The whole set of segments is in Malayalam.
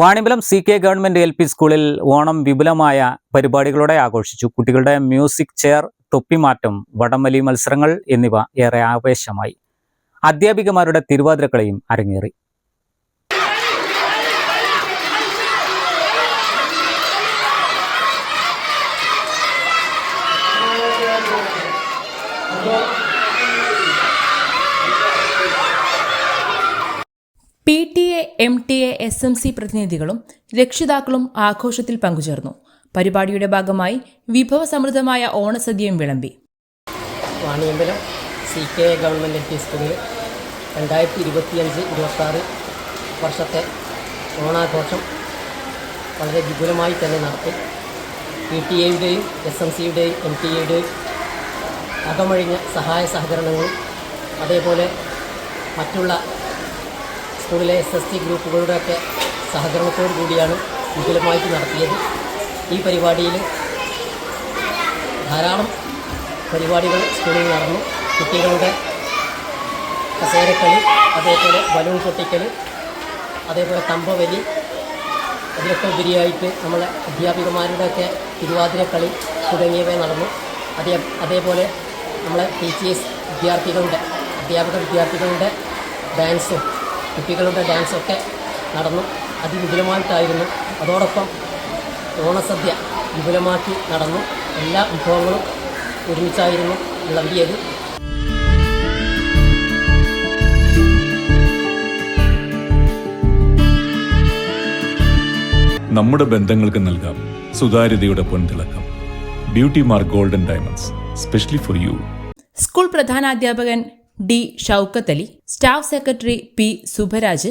Vaniyambalam C K government L P സ്കൂളിൽ ഓണം വിപുലമായ പരിപാടികളോടെ ആഘോഷിച്ചു. കുട്ടികളുടെ മ്യൂസിക് ചെയർ തൊപ്പിമാറ്റം വടംവലി മത്സരങ്ങൾ എന്നിവ ഏറെ ആവേശമായി. അധ്യാപികമാരുടെ തിരുവാതിരക്കളയും അരങ്ങേറി. P T A M T A S M C പ്രതിനിധികളും രക്ഷിതാക്കളും ആഘോഷത്തിൽ പങ്കുചേർന്നു. പരിപാടിയുടെ ഭാഗമായി വിഭവസമൃദ്ധമായ ഓണസദ്യയും വിളമ്പി. Vaniyambalam C K government L P സ്കൂളിൽ രണ്ടായിരത്തി ഇരുപത്തിയഞ്ച് ഇരുപത്താറ് വർഷത്തെ ഓണാഘോഷം വളരെ വിപുലമായി തന്നെ നടത്തി. പി ടി എയുടെയും എസ് എം സിയുടെയും എം ടി എയുടെയും അകമഴിഞ്ഞ സഹായ സഹകരണങ്ങളും അതേപോലെ മറ്റുള്ള സ്കൂളിലെ എസ് എസ് ടി ഗ്രൂപ്പുകളുടെയൊക്കെ സഹകരണത്തോടു കൂടിയാണ് വിപുലമായിട്ട് നടത്തിയത്. ഈ പരിപാടിയിൽ ധാരാളം പരിപാടികൾ സ്കൂളിൽ നടന്നു. കുട്ടികളുടെ കസേരക്കളി അതേപോലെ ബലൂൺ പൊട്ടിക്കൽ അതേപോലെ തമ്പവലി അതിലൊക്കെ ഉപരിയായിട്ട് നമ്മളെ അധ്യാപികമാരുടെയൊക്കെ തിരുവാതിരക്കളി തുടങ്ങിയവ നടന്നു. അതേ അതേപോലെ നമ്മളെ ടീച്ചേഴ്സ് വിദ്യാർത്ഥികളുടെ അധ്യാപക വിദ്യാർത്ഥികളുടെ ഡാൻസും കുട്ടികളുടെ ഡാൻസൊക്കെ നടന്നു. അതിവിപുലമായിട്ടായിരുന്നു. അതോടൊപ്പം ഓണസദ്യ വിപുലമാക്കി നടന്നു. എല്ലാ വിഭവങ്ങളും ഒരുമിച്ചായിരുന്നു വിളമ്പിയത് നമ്മുടെ ബന്ധങ്ങൾക്ക് നൽകാം സുതാര്യതയുടെ പൊൻതിളക്കം. Beauty mark golden diamonds specially for you school പ്രധാനാധ്യാപകൻ D Shoukath Ali staff secretary P Subharaj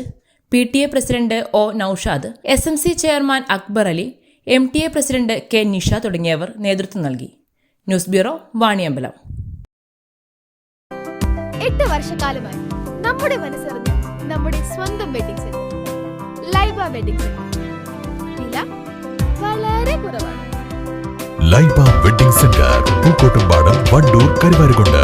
P T A president O Noushad S M C chairman Akbar Ali M T A president K Nisha തുടങ്ങിയവർ നേതൃത്വം നൽകി. News bureau Vaniyambalam. എട്ട് വർഷക്കാലമായി നമ്മുടെ മനസ്സറിഞ്ഞ് നമ്മുടെ സ്വന്തം wedding centre Laiba wedding centre വില വളരെ കുറവാണ്. Laiba wedding centre Pookkottumpadam Wandoor Karuvarakundu.